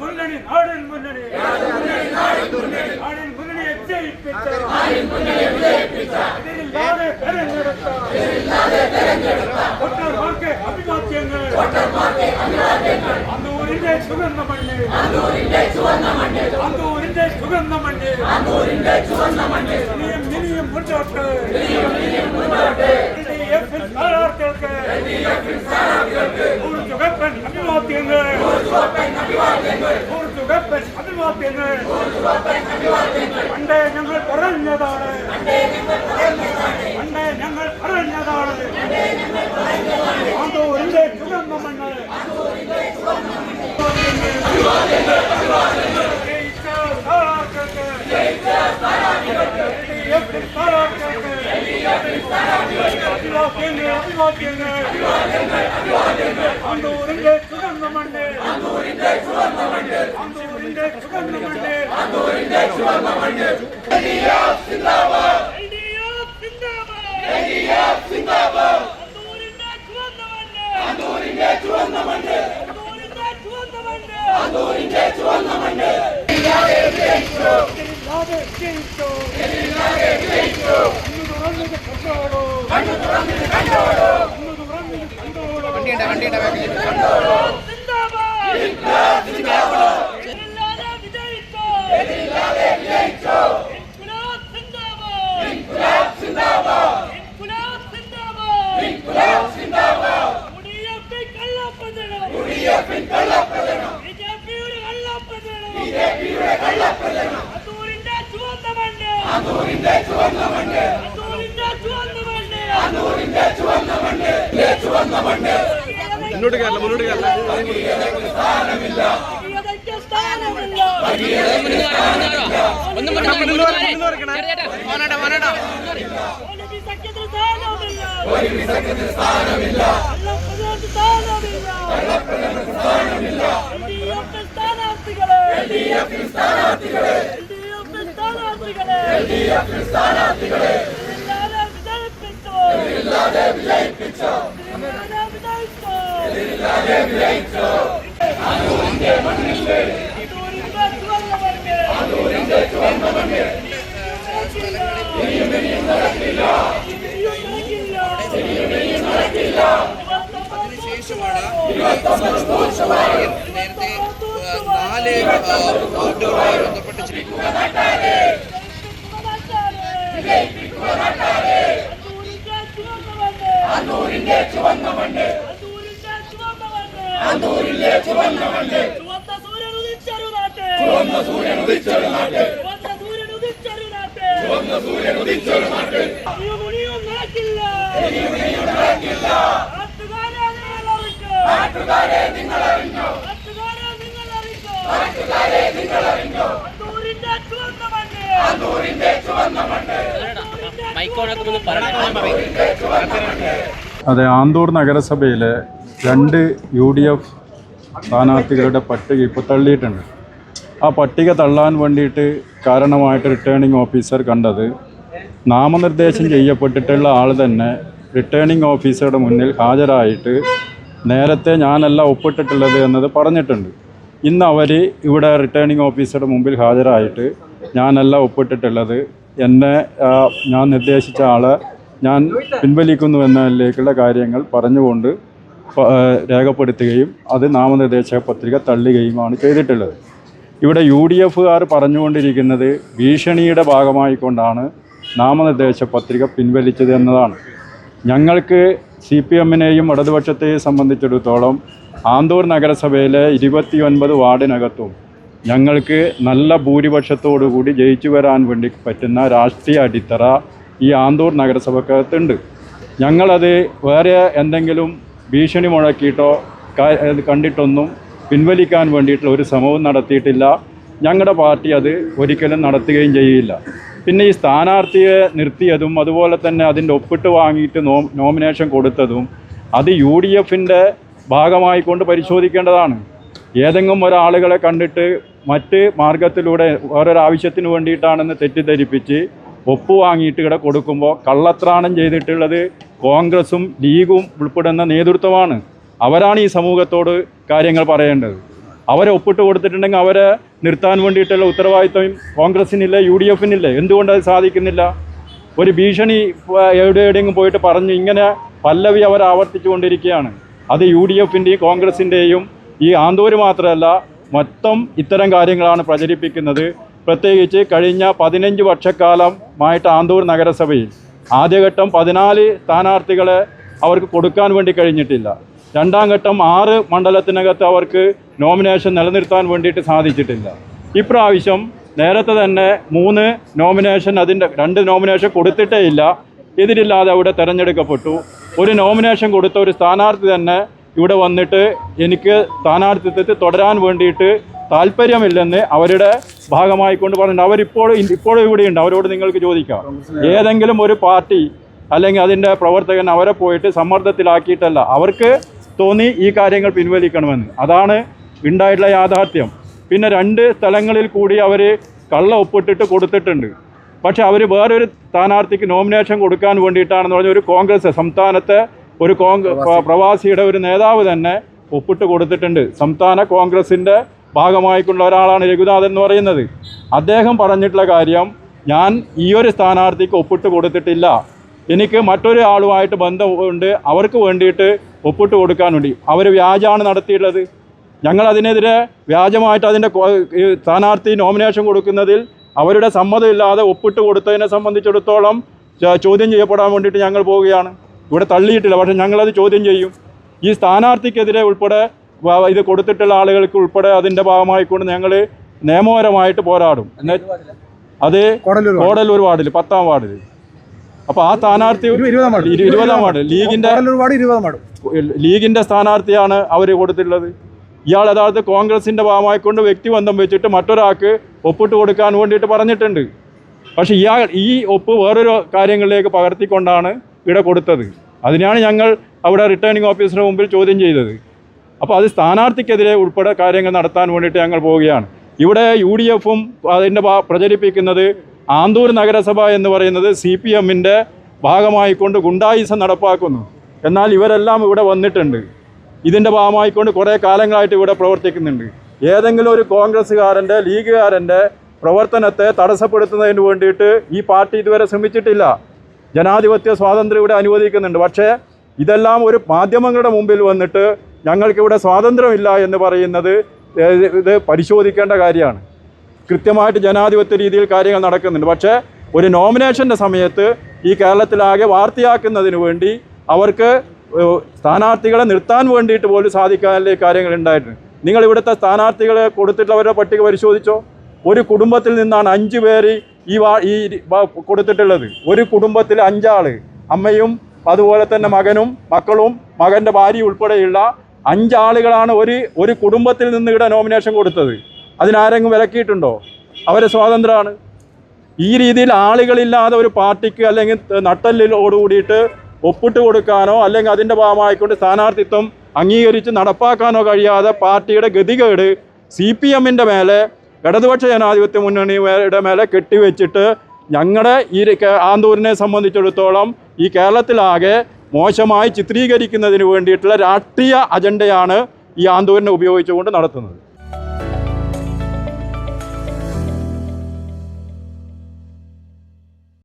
முன்னணி நாடன் முன்னணி. நாடன் முன்னணி ஒற்றார் வாழ்க்கை அபிவாக்கியங்கள் அந்த ஊரிலே சுகந்த மண்ணு அந்த ஊரிலே சுகந்த மண்ணு அந்த ஊரிலே சுகந்த மண்ணு. அந்த ஊரிலே சுகந்த மண்ணு. மினியம் மினியம் முன்னோட்டு மினியம் மினியம் முன்னோட்டு ஏப்ரல் ஆறாம் தேதி ஏப்ரல் പണ്ടേ ഞങ്ങൾ പറഞ്ഞതാണ് പണ്ടേ ഞങ്ങൾ പറഞ്ഞതാണ് ആന്തൂരിന്റെ ചുവന്ന മണ്ണ് അഭിവാദ്യങ്ങൾ അഭിവാദ്യങ്ങൾ ആന്തൂരിന്റെ സുഗന്ധ മണ്ണ്. ആന്തൂരിന്റെ സുഗന്ധ മണ്ണ്. LDF സിന്ദാബാദ്. അന്തൂരിന്റെ സുഗന്ധ മണ്ണ്. അന്തൂരിന്റെ സുഗന്ധ മണ്ണ്. ഇതില്ലാതെ ജയിച്ചോ. കണ്ണു வண்டியண்டா வண்டியண்டா ചുവന്ന മണ്ണ് മുന്നോട്ട് കയറില്ല മുന്നോട്ട് കയറില്ല ഒന്നും നേരത്തെ നാല് ഔട്ട്ഡോറുമായി ബന്ധപ്പെട്ട് ചുവന്ന മണ്ണ് അന്തൂരിന്റെ ചുവന്ന മണ്ണ് ചുവന്ന സൂര്യൻ ഉദിച്ചൊരു നാട്ട്. ചുവന്ന സൂര്യൻ ഉദിച്ചൊരു നാട്ട്. ചുവന്ന സൂര്യൻ ഉദിച്ചൊരു നാട്ടെ. ചുവന്ന സൂര്യൻ ഉദിച്ചൊരു നാട്ട്. ഇനിയും ഇനിയും നടക്കില്ല നാട്ടുകാരെ നിങ്ങൾ അറിയിക്കോ. നാട്ടുകാരെ നിങ്ങൾ അറിഞ്ഞോ നാട്ടുകാരെ നിങ്ങൾ അറിയിക്കോ. നാട്ടുകാരെ നിങ്ങൾ അറിഞ്ഞോ അന്തൂരിന്റെ ചുവന്ന മണ്ണ് അന്തൂരിന്റെ ചുവന്ന മണ്ണ് അതെ ആന്തൂർ നഗരസഭയിലെ രണ്ട് യു ഡി എഫ് സ്ഥാനാർത്ഥികളുടെ പട്ടിക ഇപ്പോൾ തള്ളിയിട്ടുണ്ട്. ആ പട്ടിക തള്ളാൻ വേണ്ടിയിട്ട് കാരണമായിട്ട് റിട്ടേണിംഗ് ഓഫീസർ കണ്ടത് നാമനിർദ്ദേശം ചെയ്യപ്പെട്ടിട്ടുള്ള ആൾ തന്നെ റിട്ടേണിംഗ് ഓഫീസറുടെ മുന്നിൽ ഹാജരായിട്ട് നേരത്തെ ഞാനല്ല ഒപ്പിട്ടിട്ടുള്ളത് എന്നത് പറഞ്ഞിട്ടുണ്ട്. ഇന്ന് അവർ ഇവിടെ റിട്ടേണിംഗ് ഓഫീസറുടെ മുമ്പിൽ ഹാജരായിട്ട് ഞാനല്ല ഒപ്പിട്ടിട്ടുള്ളത് എന്നെ ഞാൻ നിർദ്ദേശിച്ച ആളെ ഞാൻ പിൻവലിക്കുന്നു എന്നതിലേക്കുള്ള കാര്യങ്ങൾ പറഞ്ഞുകൊണ്ട് രേഖപ്പെടുത്തുകയും അത് നാമനിർദ്ദേശ പത്രിക തള്ളുകയുമാണ് ചെയ്തിട്ടുള്ളത്. ഇവിടെ യു ഡി എഫുകാർ പറഞ്ഞുകൊണ്ടിരിക്കുന്നത് ഭീഷണിയുടെ ഭാഗമായിക്കൊണ്ടാണ് നാമനിർദ്ദേശ പത്രിക പിൻവലിച്ചത് എന്നതാണ്. ഞങ്ങൾക്ക് സി പി എമ്മിനെയും ഇടതുപക്ഷത്തെയും സംബന്ധിച്ചിടത്തോളം ആന്തൂർ നഗരസഭയിലെ ഇരുപത്തിയൊൻപത് വാർഡിനകത്തും ഞങ്ങൾക്ക് നല്ല ഭൂരിപക്ഷത്തോടുകൂടി ജയിച്ചു വരാൻ വേണ്ടി പറ്റുന്ന രാഷ്ട്രീയ അടിത്തറ ഈ ആന്തൂർ നഗരസഭക്കകത്തുണ്ട്. ഞങ്ങളത് വേറെ എന്തെങ്കിലും ഭീഷണി മുഴക്കിയിട്ടോ കണ്ടിട്ടൊന്നും പിൻവലിക്കാൻ വേണ്ടിയിട്ടുള്ള ഒരു ശ്രമവും നടത്തിയിട്ടില്ല. ഞങ്ങളുടെ പാർട്ടി അത് ഒരിക്കലും നടത്തുകയും ചെയ്യില്ല. പിന്നെ ഈ സ്ഥാനാർത്ഥിയെ നിർത്തിയതും അതുപോലെ തന്നെ അതിന്റെ ഒപ്പിട്ട് വാങ്ങിയിട്ട് നോ നോമിനേഷൻ കൊടുത്തതും അത് യു ഡി എഫിന്റെ ഭാഗമായിക്കൊണ്ട് പരിശോധിക്കേണ്ടതാണ്. ഏതെങ്കിലും ഒരാളുകളെ കണ്ടിട്ട് മറ്റ് മാർഗത്തിലൂടെ ഓരോരാവശ്യത്തിന് വേണ്ടിയിട്ടാണെന്ന് തെറ്റിദ്ധരിപ്പിച്ച് ഒപ്പ് വാങ്ങിയിട്ട് ഇവിടെ കൊടുക്കുമ്പോൾ കള്ളത്രാണം ചെയ്തിട്ടുള്ളത് കോൺഗ്രസും ലീഗും ഉൾപ്പെടുന്ന നേതൃത്വമാണ്. അവരാണ് ഈ സമൂഹത്തോട് കാര്യങ്ങൾ പറയേണ്ടത്. അവരെ ഒപ്പിട്ട് കൊടുത്തിട്ടുണ്ടെങ്കിൽ അവരെ നിർത്താൻ വേണ്ടിയിട്ടുള്ള ഉത്തരവാദിത്വം കോൺഗ്രസിനില്ല യു ഡി എഫിനില്ല എന്തുകൊണ്ട് അത് സാധിക്കുന്നില്ല? ഒരു ഭീഷണി എവിടെ എവിടെയെങ്കിലും പോയിട്ട് പറഞ്ഞ് ഇങ്ങനെ പല്ലവി അവർ ആവർത്തിച്ചു കൊണ്ടിരിക്കുകയാണ്. അത് യു ഡി എഫിന്റെയും കോൺഗ്രസിന്റെയും ഈ ആന്തൂര് മാത്രമല്ല മൊത്തം ഇത്തരം കാര്യങ്ങളാണ് പ്രചരിപ്പിക്കുന്നത്. പ്രത്യേകിച്ച് കഴിഞ്ഞ പതിനഞ്ച് വർഷക്കാലമായിട്ട് ആന്തൂർ നഗരസഭയിൽ ആദ്യഘട്ടം പതിനാല് സ്ഥാനാർത്ഥികളെ അവർക്ക് കൊടുക്കാൻ വേണ്ടി കഴിഞ്ഞിട്ടില്ല. രണ്ടാം ഘട്ടം ആറ് മണ്ഡലത്തിനകത്ത് അവർക്ക് നോമിനേഷൻ നിലനിർത്താൻ വേണ്ടിയിട്ട് സാധിച്ചിട്ടില്ല. ഇപ്രാവശ്യം നേരത്തെ തന്നെ മൂന്ന് നോമിനേഷൻ അതിന്റെ രണ്ട് നോമിനേഷൻ കൊടുത്തിട്ടേ ഇല്ല. എതിരില്ലാതെ അവിടെ തിരഞ്ഞെടുക്കപ്പെട്ടു. ഒരു നോമിനേഷൻ കൊടുത്ത ഒരു സ്ഥാനാർത്ഥി തന്നെ ഇവിടെ വന്നിട്ട് എനിക്ക് സ്ഥാനാർത്ഥിത്വത്തിൽ തുടരാൻ വേണ്ടിയിട്ട് താല്പര്യമില്ലെന്ന് അവരുടെ ഭാഗമായി കൊണ്ട് പറഞ്ഞിട്ടുണ്ട്. അവരിപ്പോഴും ഇപ്പോഴും ഇവിടെയുണ്ട്. അവരോട് നിങ്ങൾക്ക് ചോദിക്കാം. ഏതെങ്കിലും ഒരു പാർട്ടി അല്ലെങ്കിൽ അതിന്റെ പ്രവർത്തകൻ അവരെ പോയിട്ട് സമ്മർദ്ദത്തിലാക്കിയിട്ടല്ല. അവർക്ക് തോന്നി ഈ കാര്യങ്ങൾ പിൻവലിക്കണമെന്ന്. അതാണ് ഉണ്ടായിട്ടുള്ള യാഥാർത്ഥ്യം. പിന്നെ രണ്ട് സ്ഥലങ്ങളിൽ കൂടി അവർ കള്ള ഒപ്പിട്ടിട്ട് കൊടുത്തിട്ടുണ്ട്. പക്ഷേ അവർ വേറൊരു സ്ഥാനാർത്ഥിക്ക് നോമിനേഷൻ കൊടുക്കാൻ വേണ്ടിയിട്ടാണെന്ന് പറഞ്ഞ ഒരു കോൺഗ്രസ് സംസ്ഥാനത്തെ ഒരു കോൺഗ്രസ് പ്രവാസിയുടെ ഒരു നേതാവ് തന്നെ ഒപ്പിട്ട് കൊടുത്തിട്ടുണ്ട്. സംസ്ഥാന കോൺഗ്രസിന്റെ ഭാഗമായിട്ടുള്ള ഒരാളാണ് രഘുനാഥൻ എന്ന് പറയുന്നത്. അദ്ദേഹം പറഞ്ഞിട്ടുള്ള കാര്യം ഞാൻ ഈ ഒരു സ്ഥാനാർത്ഥിക്ക് ഒപ്പിട്ട് കൊടുത്തിട്ടില്ല. എനിക്ക് മറ്റൊരു ആളുമായിട്ട് ബന്ധമുണ്ട്. അവർക്ക് വേണ്ടിയിട്ട് ഒപ്പിട്ട് കൊടുക്കാൻ വേണ്ടി. അവർ വ്യാജമാണ് നടത്തിയിട്ടുള്ളത്. ഞങ്ങൾ അതിനെതിരെ വ്യാജമായിട്ട് അതിന്റെ സ്ഥാനാർത്ഥി നോമിനേഷൻ കൊടുക്കുന്നതിൽ അവരുടെ സമ്മതമില്ലാതെ ഒപ്പിട്ട് കൊടുത്തതിനെ സംബന്ധിച്ചിടത്തോളം ചോദ്യം ചെയ്യപ്പെടാൻ വേണ്ടിയിട്ട് ഞങ്ങൾ പോവുകയാണ്. ഇവിടെ തള്ളിയിട്ടില്ല പക്ഷേ ഞങ്ങളത് ചോദ്യം ചെയ്യും. ഈ സ്ഥാനാർത്ഥിക്കെതിരെ ഉൾപ്പെടെ ഇത് കൊടുത്തിട്ടുള്ള ആളുകൾക്ക് ഉൾപ്പെടെ അതിന്റെ ഭാഗമായിക്കൊണ്ട് ഞങ്ങൾ നിയമപരമായിട്ട് പോരാടും. അത് കോടലൂർ വാർഡിൽ. പത്താം വാർഡിൽ. അപ്പോൾ ആ സ്ഥാനാർത്ഥി ഇരുപതാം വാർഡ്. ലീഗിന്റെ ലീഗിന്റെ ലീഗിന്റെ ലീഗിന്റെ സ്ഥാനാർത്ഥിയാണ് അവർ കൊടുത്തിട്ടുള്ളത്. ഇയാൾ യഥാർത്ഥ കോൺഗ്രസിന്റെ ഭാഗമായിക്കൊണ്ട് വ്യക്തിബന്ധം വെച്ചിട്ട് മറ്റൊരാൾക്ക് ഒപ്പിട്ട് കൊടുക്കാൻ വേണ്ടിയിട്ട് പറഞ്ഞിട്ടുണ്ട്. പക്ഷേ ഇയാൾ ഈ ഒപ്പ് വേറൊരു കാര്യങ്ങളിലേക്ക് പകർത്തിക്കൊണ്ടാണ് ഇവിടെ കൊടുത്തത്. അതിനാണ് ഞങ്ങൾ അവിടെ റിട്ടേണിംഗ് ഓഫീസറുടെ മുമ്പിൽ ചോദ്യം ചെയ്തത്. അപ്പോൾ അത് സ്ഥാനാർത്ഥിക്കെതിരെ ഉൾപ്പെടെ കാര്യങ്ങൾ നടത്താൻ വേണ്ടിയിട്ട് ഞങ്ങൾ പോവുകയാണ്. ഇവിടെ യു ഡി എഫും അതിന്റെ പ്രചരിപ്പിക്കുന്നത് ആന്തൂർ നഗരസഭ എന്ന് പറയുന്നത് സി പി എമ്മിന്റെ ഭാഗമായിക്കൊണ്ട് ഗുണ്ടായിസം നടപ്പാക്കുന്നു. എന്നാൽ ഇവരെല്ലാം ഇവിടെ വന്നിട്ടുണ്ട്. ഇതിന്റെ ഭാഗമായിക്കൊണ്ട് കുറേ കാലങ്ങളായിട്ട് ഇവിടെ പ്രവർത്തിക്കുന്നുണ്ട്. ഏതെങ്കിലും ഒരു കോൺഗ്രസ്സുകാരന്റെ ലീഗുകാരന്റെ പ്രവർത്തനത്തെ തടസ്സപ്പെടുത്തുന്നതിന് വേണ്ടിയിട്ട് ഈ പാർട്ടി ഇതുവരെ ശ്രമിച്ചിട്ടില്ല. ജനാധിപത്യ സ്വാതന്ത്ര്യം ഇവിടെ അനുവദിക്കുന്നുണ്ട്. പക്ഷേ ഇതെല്ലാം ഒരു മാധ്യമങ്ങളുടെ മുമ്പിൽ വന്നിട്ട് ഞങ്ങൾക്കിവിടെ സ്വാതന്ത്ര്യമില്ല എന്ന് പറയുന്നത് ഇത് പരിശോധിക്കേണ്ട കാര്യമാണ്. കൃത്യമായിട്ട് ജനാധിപത്യ രീതിയിൽ കാര്യങ്ങൾ നടക്കുന്നുണ്ട്. പക്ഷേ ഒരു നോമിനേഷന്റെ സമയത്ത് ഈ കേരളത്തിലാകെ വാർത്തയാക്കുന്നതിന് വേണ്ടി അവർക്ക് സ്ഥാനാർത്ഥികളെ നിർത്താൻ വേണ്ടിയിട്ട് പോലും സാധിക്കാനുള്ള കാര്യങ്ങൾ ഉണ്ടായിട്ടുണ്ട്. നിങ്ങൾ ഇവിടുത്തെ സ്ഥാനാർത്ഥികളെ കൊടുത്തിട്ടുള്ളവരുടെ പട്ടിക പരിശോധിച്ചോ? ഒരു കുടുംബത്തിൽ നിന്നാണ് അഞ്ച് പേര് ഈ വാ ഈ കൊടുത്തിട്ടുള്ളത്. ഒരു കുടുംബത്തിൽ അഞ്ചാൾ അമ്മയും അതുപോലെ തന്നെ മകനും മക്കളും മകന്റെ ഭാര്യ ഉൾപ്പെടെയുള്ള അഞ്ചാളുകളാണ് ഒരു ഒരു കുടുംബത്തിൽ നിന്ന് ഇവിടെ നോമിനേഷൻ കൊടുത്തത്. അതിനാരെങ്കിലും വിലക്കിയിട്ടുണ്ടോ? അവരെ സ്വാതന്ത്ര്യമാണ് ഈ രീതിയിൽ ആളുകളില്ലാതെ ഒരു പാർട്ടിക്ക് അല്ലെങ്കിൽ നട്ടലിലോട് കൂടിയിട്ട് ഒപ്പിട്ട് കൊടുക്കാനോ അല്ലെങ്കിൽ അതിന്റെ ഭാഗമായിക്കൊണ്ട് സ്ഥാനാർത്ഥിത്വം അംഗീകരിച്ച് നടപ്പാക്കാനോ കഴിയാതെ പാർട്ടിയുടെ ഗതികേട് സി പി എമ്മിന്റെ മേലെ ഇടതുപക്ഷ ജനാധിപത്യ മുന്നണിയുടെ മേലെ കെട്ടിവെച്ചിട്ട് ഞങ്ങളുടെ ഈ ആന്തൂരിനെ സംബന്ധിച്ചിടത്തോളം ഈ കേരളത്തിലാകെ മോശമായി ചിത്രീകരിക്കുന്നതിന് വേണ്ടിയിട്ടുള്ള രാഷ്ട്രീയ അജണ്ടയാണ് ഈ ആന്തൂരിനെ ഉപയോഗിച്ചുകൊണ്ട് നടത്തുന്നത്.